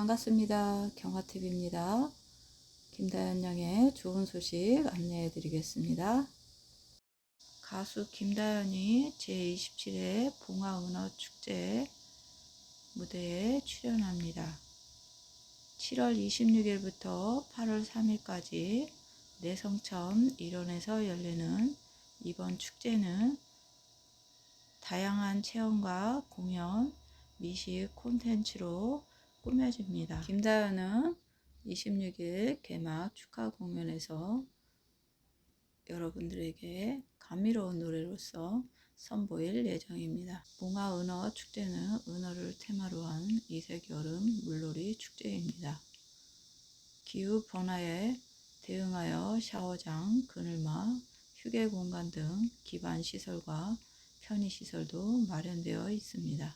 반갑습니다. 경화TV입니다. 김다연 양의 좋은 소식 안내해 드리겠습니다. 가수 김다연이 제27회 봉화은어축제 무대에 출연합니다. 7월 26일부터 8월 3일까지 내성천 일원에서 열리는 이번 축제는 다양한 체험과 공연, 미식 콘텐츠로 꾸며집니다. 김다연은 26일 개막 축하 공연에서 여러분들에게 감미로운 노래로서 선보일 예정입니다. 봉화 은어 축제는 은어를 테마로 한 이색 여름 물놀이 축제입니다. 기후 변화에 대응하여 샤워장, 그늘막, 휴게 공간 등 기반 시설과 편의 시설도 마련되어 있습니다.